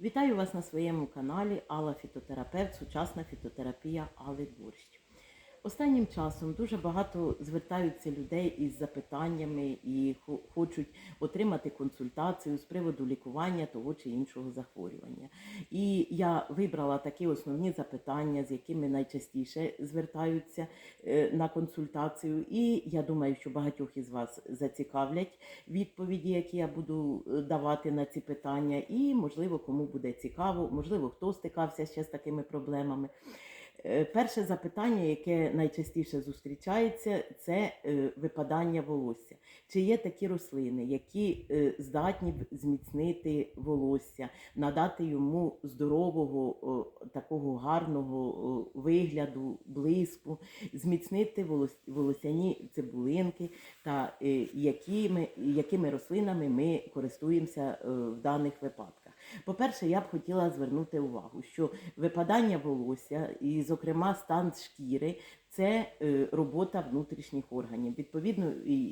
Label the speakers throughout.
Speaker 1: Вітаю вас на своєму каналі Алла Фітотерапевт, сучасна фітотерапія Алли Борщ. Останнім часом дуже багато звертаються людей із запитаннями і хо- хочуть отримати консультацію з приводу лікування того чи іншого захворювання. І я вибрала такі основні запитання, з якими найчастіше звертаються е, на консультацію. І я думаю, що багатьох із вас зацікавлять відповіді, які я буду е, давати на ці питання, і можливо, кому буде цікаво, можливо, хто стикався ще з такими проблемами. Е, Перше запитання, яке найчастіше зустрічається, це е, випадання волосся. Чи є такі рослини, які е, здатні зміцнити волосся, надати йому здорового, такого гарного вигляду, блиску, зміцнити волос- волосяні цибулинки та якими, якими рослинами ми користуємося в даних випадках. По-перше, я б хотіла звернути увагу, що випадання волосся і, зокрема, стан шкіри це е, робота внутрішніх органів. Відповідно,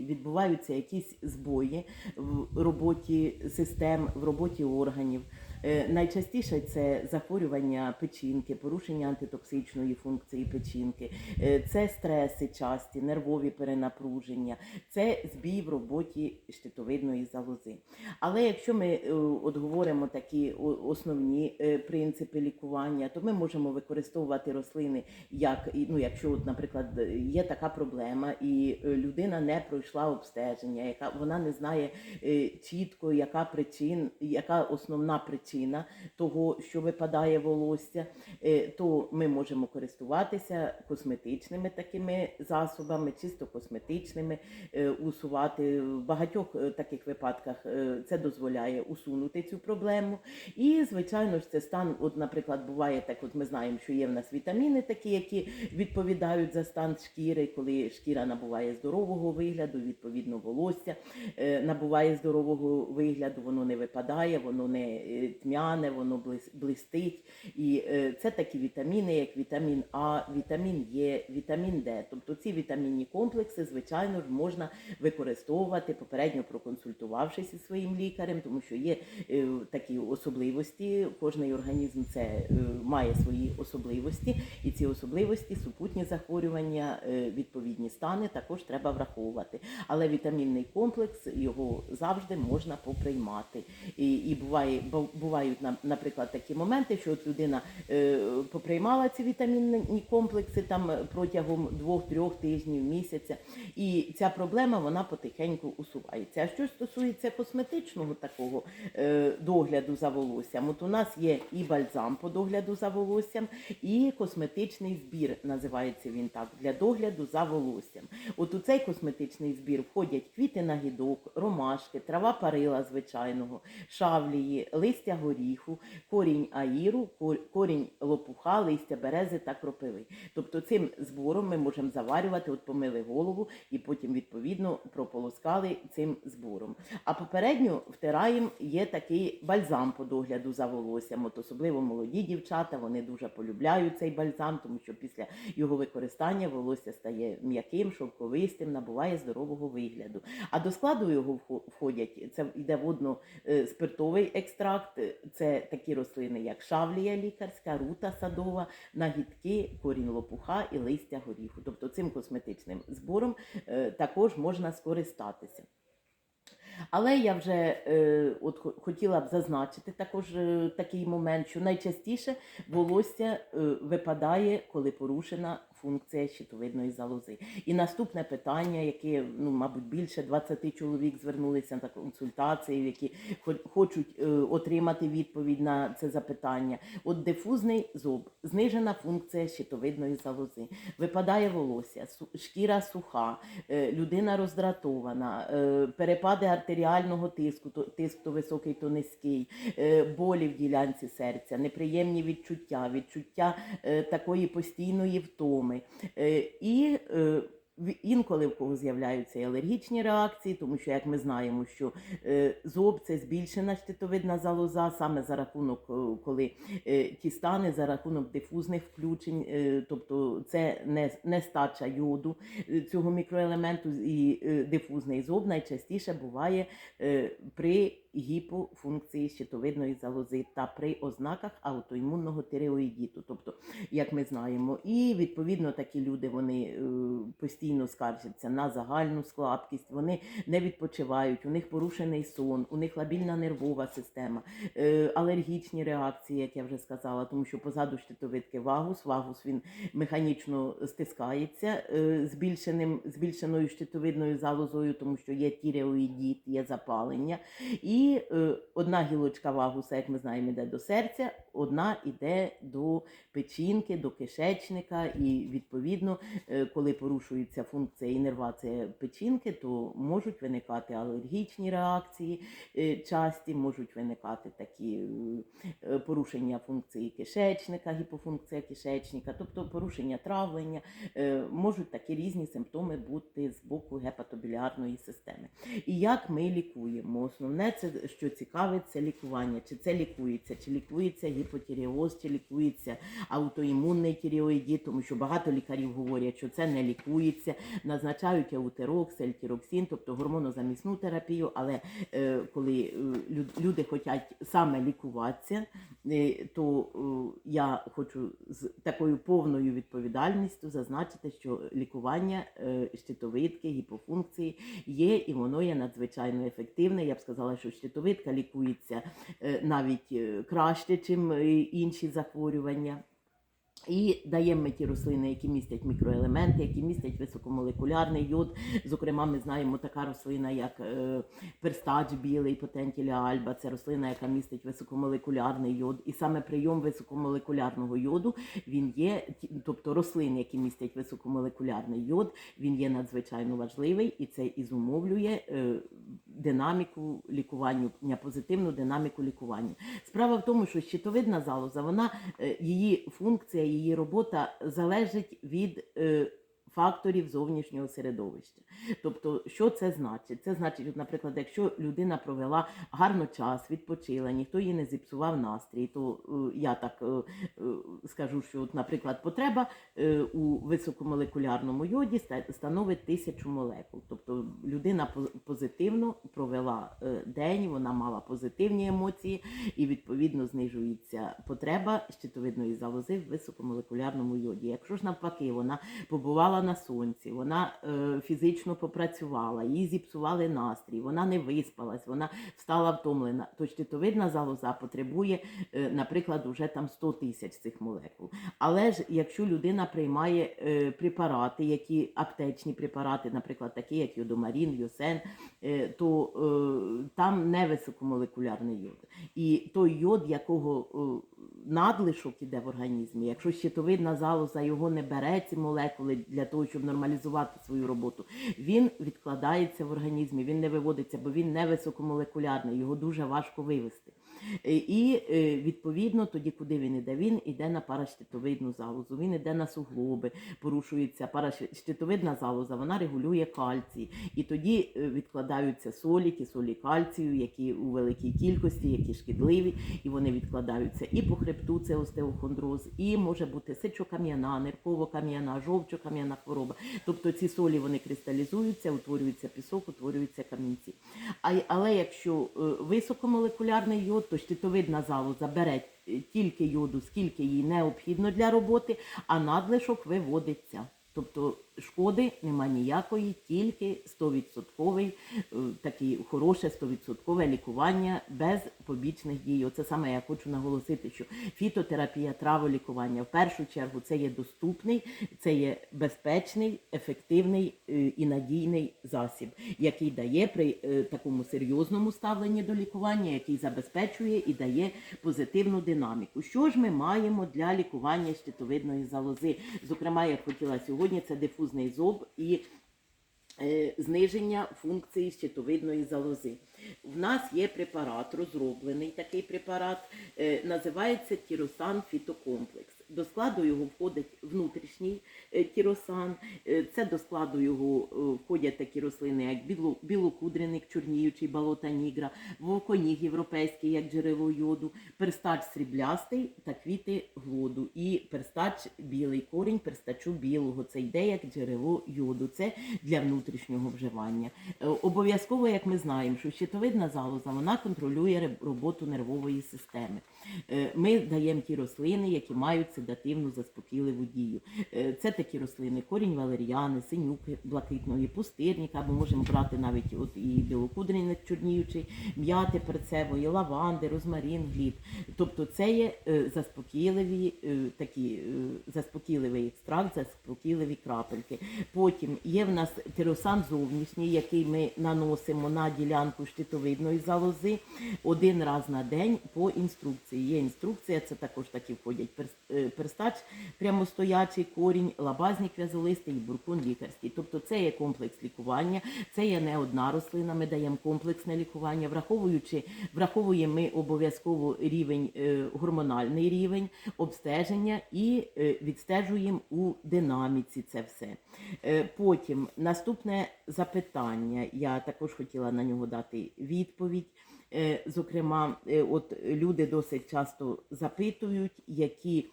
Speaker 1: відбуваються якісь збої в роботі систем, в роботі органів. Е, Найчастіше це захворювання печінки, порушення антитоксичної функції печінки, е, це стреси часті, нервові перенапруження, це збій в роботі щитовидної залози. Але якщо ми е, от говоримо такі основні принципи лікування, то ми можемо використовувати рослини, як ну, якщо, от, наприклад, є така проблема, і людина не пройшла обстеження, яка вона не знає чітко, яка причин, яка основна причина того, що випадає волосся, е, то ми можемо користуватися косметичними такими засобами, чисто косметичними, е, усувати в багатьох е, таких випадках це дозволяє усунути цю проблему. І, звичайно ж, це стан, от, наприклад, буває так, от ми знаємо, що є в нас вітаміни такі, які відповідають за стан шкіри, коли шкіра набуває здорового вигляду, відповідно, волосся набуває здорового вигляду, воно не випадає, воно не тьмяне, воно блистить. І е, це такі вітаміни, як вітамін А, вітамін Е, вітамін Д. Тобто ці вітамінні комплекси, звичайно ж, можна використовувати, попередньо проконсультувавшись із своїм лікарем, тому що є е, такі особливості. Кожний організм це е, має свої особливості, і ці особливості, супутні захворювання, відповідні стани також треба враховувати. Але вітамінний комплекс його завжди можна поприймати. І, і буває, бу- бувають наприклад такі моменти, що от людина е, поприймала ці вітамінні комплекси там е, протягом двох-трьох тижнів, місяця, і ця проблема вона потихеньку усувається. А що стосується косметичного такого е, догляду за волоссям, от у нас є і бальзам по догляду за волоссям, і косметичний збір називається він так для догляду за волоссям. От у цей косметичний збір входять квіти нагідок, ромашки, трава парила звичайного, шавлії, листя горіху, корінь аїру, корінь лопуха, листя берези та кропиви. Тобто цим збором ми можемо заварювати, от помили голову і потім відповідно прополоскали цим збором. А попередньо втираємо є такий бальзам по догляду за волоссям. От особливо молоді дівчата, вони дуже полюбляють цей бальзам, тому що після його використання волосся стає м'яким, шовковистим, набуває здорового вигляду. А до складу його вхо- входять це йде водно-спиртовий екстракт, це такі рослини, як шавлія лікарська, рута садова, нагідки, корінь лопуха і листя горіху. Тобто цим косметичним збором е, також можна скористатися. Але я вже е, от хотіла б зазначити також е, такий момент, що найчастіше волосся е, випадає, коли порушена функція щитовидної залози. І наступне питання, яке, ну, мабуть, більше 20 чоловік звернулися на консультації, які хо- хочуть е, отримати відповідь на це запитання. От дифузний зоб, знижена функція щитовидної залози, випадає волосся, шкіра суха, е, людина роздратована, е, перепади артеріального тиску, тиск то високий, то низький, болі в ділянці серця, неприємні відчуття, відчуття такої постійної втоми. Е, І е, інколи в кого з'являються і алергічні реакції, тому що, як ми знаємо, що е, зоб це збільшена щитовидна залоза, саме за рахунок, коли ті стани за рахунок дифузних включень, тобто це не, нестача йоду е, цього мікроелементу і дифузний зоб найчастіше буває при гіпофункції щитовидної залози та при ознаках аутоімунного тиреоїдіту. Тобто, як ми знаємо, і відповідно такі люди вони е, постійно скаржаться на загальну слабкість, вони не відпочивають, у них порушений сон, у них лабільна нервова система, е, алергічні реакції, як я вже сказала, тому що позаду щитовидки вагус, вагус він механічно стискається е, збільшеним, збільшеною щитовидною залозою, тому що є тіреоїдіт, є запалення. І е, одна гілочка вагуса, як ми знаємо, йде до серця, одна йде до печінки, до кишечника, і відповідно, е, коли порушується функція інервація печінки, то можуть виникати алергічні реакції е, часті, можуть виникати такі е, порушення функції кишечника, гіпофункція кишечника, тобто порушення травлення, е, можуть такі різні симптоми бути з боку гепатобілярної системи. І як ми лікуємо? Основне, це що цікавить, це лікування. Чи це лікується, чи лікується гіпотіреоз, чи лікується аутоімунний тіреоїдіт, тому що багато лікарів говорять, що це не лікується, назначають еутерокс, ельтіроксин, тобто гормонозамісну терапію. Але е, коли е, люди хочуть саме лікуватися, е, то е, я хочу з такою повною відповідальністю зазначити, що лікування е, щитовидки, гіпофункції є і воно є надзвичайно ефективне. Я б сказала, що щитовидка лікується е, навіть е, краще, ніж інші захворювання. І даємо ми ті рослини, які містять мікроелементи, які містять високомолекулярний йод. Зокрема, ми знаємо така рослина, як е, перстач білий, потентіля альба. Це рослина, яка містить високомолекулярний йод. І саме прийом високомолекулярного йоду він є, тобто рослин, які містять високомолекулярний йод, він є надзвичайно важливий, і це і зумовлює е, динаміку лікування, позитивну динаміку лікування. Справа в тому, що щитовидна залоза, вона е, її функція, її робота залежить від е, факторів зовнішнього середовища. Тобто, що це значить? Це значить, наприклад, якщо людина провела гарно час, відпочила, ніхто їй не зіпсував настрій, то е, я так е, е, скажу, що, наприклад, потреба у високомолекулярному йоді становить тисячу молекул. Тобто людина позитивно провела день, вона мала позитивні емоції, і відповідно знижується потреба щитовидної залози в високомолекулярному йоді. Якщо ж навпаки, вона побувала на сонці, вона е, фізично попрацювала, їй зіпсували настрій, вона не виспалась, вона стала втомлена, то щитовидна залоза потребує, е, наприклад, уже там 100 тисяч цих молекул. Але ж якщо людина приймає е, препарати, які аптечні препарати, наприклад, такі як йодомарін, йосен, е, то е, там не високомолекулярний йод. І той йод, якого е, надлишок іде в організмі, якщо щитовидна залоза його не бере, ці молекули для того, щоб нормалізувати свою роботу, він відкладається в організмі, він не виводиться, бо він не високомолекулярний, його дуже важко вивести. Е, І е, відповідно тоді, куди він іде? Він іде на паращитовидну залозу, він іде на суглоби, порушується паращитовидна залоза, вона регулює кальцій. І тоді е, відкладаються солі, ті солі кальцію, які у великій кількості, які шкідливі, і вони відкладаються і по хребту, це остеохондроз, і може бути сечокам'яна, нирково-кам'яна, жовчокам'яна хвороба. Тобто ці солі вони кристалізуються, утворюється пісок, утворюються камінці. Але якщо високомолекулярний йод, то щитовидна залоза бере е, тільки йоду, скільки їй необхідно для роботи, а надлишок виводиться. Тобто шкоди нема ніякої, тільки 100% е, такі хороше 100% лікування без побічних дій. Оце саме я хочу наголосити, що фітотерапія, траволікування в першу чергу це є доступний, це є безпечний, ефективний е, і надійний засіб, який дає при е, такому серйозному ставленні до лікування, який забезпечує і дає позитивну динаміку. Що ж ми маємо для лікування щитовидної залози? Зокрема, я хотіла сьогодні це зоб і е, зниження функції щитовидної залози. В нас є препарат, розроблений такий препарат, е, називається Тіросан Фітокомплекс. До складу його входить внутрішній е, тіросан. Е, Це до складу його е, входять такі рослини, як біло- білокудреник, чорніючий, болота нігра, вовконіг європейський, як джерело йоду, перстач сріблястий та квіти глоду. І перстач білий корінь перстачу білого. Це йде як джерело йоду. Це для внутрішнього вживання. Обов'язково, як ми знаємо, що щитовидна залоза вона контролює роботу нервової системи. Ми даємо ті рослини, які мають седативну заспокійливу дію. Е, Це такі рослини: корінь валеріани, синюки блакитної, пустирник, або можемо брати навіть от і білокудреник чорніючий, м'яти перцевої, лаванди, розмарин, гліб. Тобто це є е, заспокійливі е, такі заспокійливий екстракт, заспокійливі крапельки. Потім є в нас тиросан зовнішній, який ми наносимо на ділянку щитовидної залози один раз на день по інструкції. Є інструкція, це також такі входять перстач, прямостоячий корінь, лабазник в'язолистий і буркун лікарський. Тобто це є комплекс лікування, це є не одна рослина. Ми даємо комплексне лікування, враховуючи, враховуємо ми обов'язково рівень е, гормональний рівень обстеження і е, відстежуємо у динаміці це все. Е, Потім наступне запитання. Я також хотіла на нього дати відповідь. Зокрема, от люди досить часто запитують, які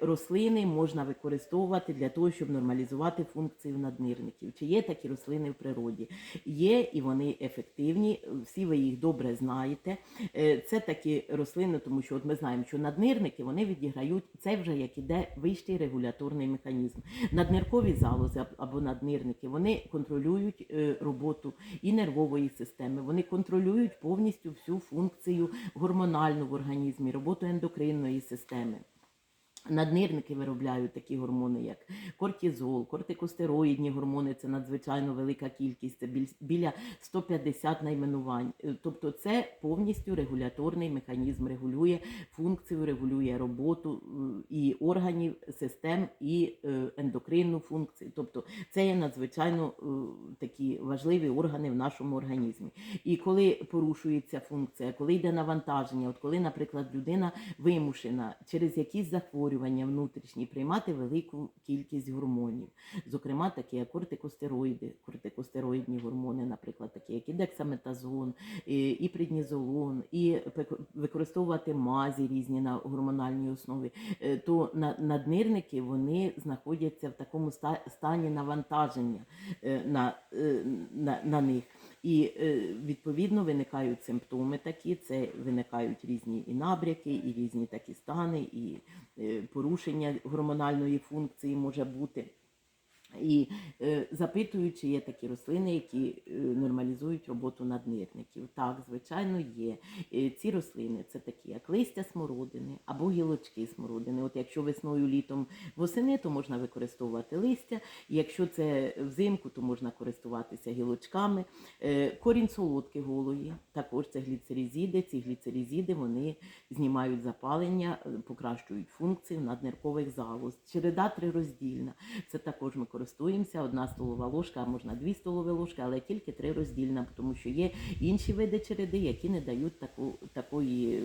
Speaker 1: рослини можна використовувати для того, щоб нормалізувати функцію наднирників. Чи є такі рослини в природі? Є і вони ефективні. Всі ви їх добре знаєте. Е, Це такі рослини, тому що от ми знаємо, що наднирники вони відіграють це вже як іде вищий регуляторний механізм. Надниркові залози або наднирники вони контролюють е, роботу і нервової системи. Вони контролюють повністю всю функцію гормональну в організмі, роботу ендокринної системи. Наднирники виробляють такі гормони, як кортизол, кортикостероїдні гормони це надзвичайно велика кількість, це біля 150 найменувань. Е, Тобто це повністю регуляторний механізм, регулює функцію, регулює роботу е, і органів, систем, і е, ендокринну функцію. Тобто це є надзвичайно такі важливі органи в нашому організмі. І коли порушується функція, коли йде навантаження, от коли, наприклад, людина вимушена через якісь захворювання внутрішні приймати велику кількість гормонів, зокрема такі як кортикостероїди, кортикостероїдні гормони, наприклад, такі як і дексаметазон, і, преднізолон, і використовувати мазі різні на гормональній основі, е, то на- наднирники вони знаходяться в такому стані навантаження е, на, е, на, на них. І е, відповідно виникають симптоми такі, це виникають різні і набряки, і різні такі стани, і е, порушення гормональної функції може бути. І запитують, чи є такі рослини, які е, нормалізують роботу наднирників. Так, звичайно, є. Е, ці рослини це такі, як листя смородини або гілочки смородини. От якщо весною літом восени, то можна використовувати листя. Якщо це взимку, то можна користуватися гілочками. Е, корінь солодки голої, також це гліцеризіди. Ці гліцеризіди вони знімають запалення, покращують функцію надниркових залоз. Череда трироздільна. Це також ми користуємося. Одна столова ложка, а можна дві столові ложки, але тільки трироздільна, тому що є інші види череди, які не дають таку, такої е,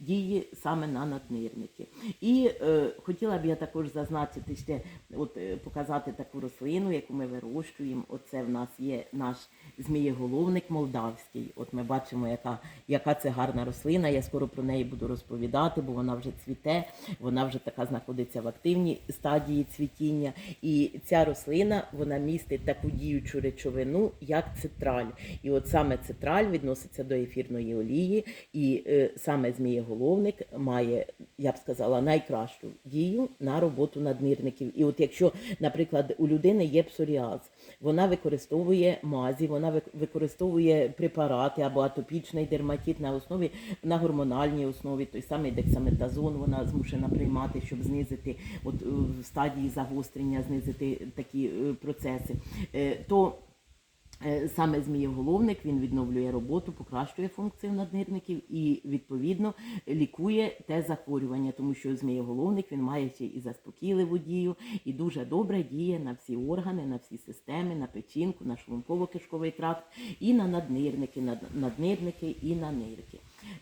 Speaker 1: дії саме на наднирники. І е, хотіла б я також зазначити ще, от е, показати таку рослину, яку ми вирощуємо. Оце в нас є наш змієголовник молдавський. От ми бачимо, яка, яка це гарна рослина. Я скоро про неї буду розповідати, бо вона вже цвіте, вона вже така знаходиться в активній стадії цвітіння. І ця рослина вона містить таку діючу речовину, як цитраль. І от саме цитраль відноситься до ефірної олії, і е, саме змієголовник має, я б сказала, найкращу дію на роботу надмірників. І от якщо, наприклад, у людини є псоріаз, вона використовує мазі, вона вик- використовує препарати або атопічний дерматит на основі на гормональній основі, той самий дексаметазон вона змушена приймати, щоб знизити от е, в стадії загострення, знизити такі е, процеси. Е, То Саме змієголовник він відновлює роботу, покращує функцію наднирників і відповідно лікує те захворювання, тому що змієголовник він має ще і заспокійливу дію, і дуже добре діє на всі органи, на всі системи, на печінку, на шлунково-кишковий тракт, і на наднирники, на наднирники і на нирки.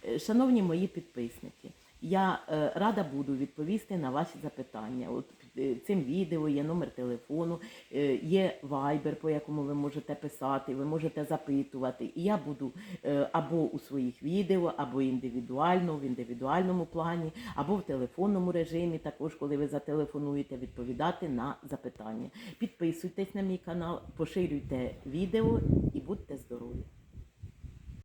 Speaker 1: Е, Шановні мої підписники, Я е, рада буду відповісти на ваші запитання. От під е, цим відео є номер телефону, е, є вайбер, по якому ви можете писати, ви можете запитувати. І я буду або у своїх відео, або індивідуально, в індивідуальному плані, або в телефонному режимі, також коли ви зателефонуєте, відповідати на запитання. Підписуйтесь на мій канал, поширюйте відео і будьте здорові!